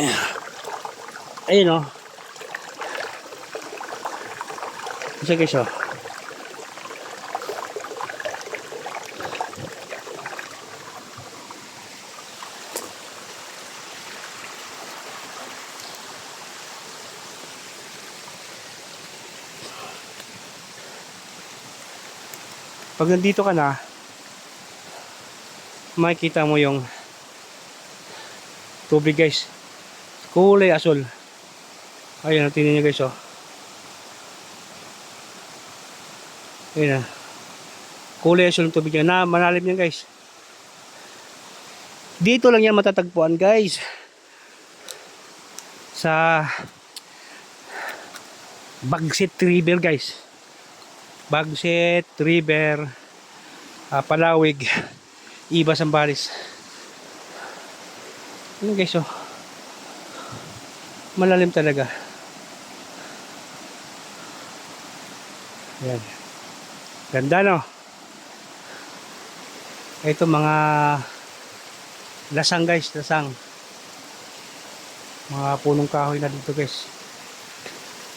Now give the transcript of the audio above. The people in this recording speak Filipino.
Ayun o. Guys o. Pag nandito ka na, makikita mo yung tubig guys. Kulay asul. Ayun, tingnan nyo guys oh. Ayun na. Kulay asul ng tubig yan. Na, manalim yan guys. Dito lang yan matatagpuan guys. Sa Bagset River guys. Bagset River ah, Palawig Iba Sambales. Ano guys oh. Malalim talaga. Yan. Ganda no. Ito mga lasang guys, lasang. Mga punong kahoy na dito guys.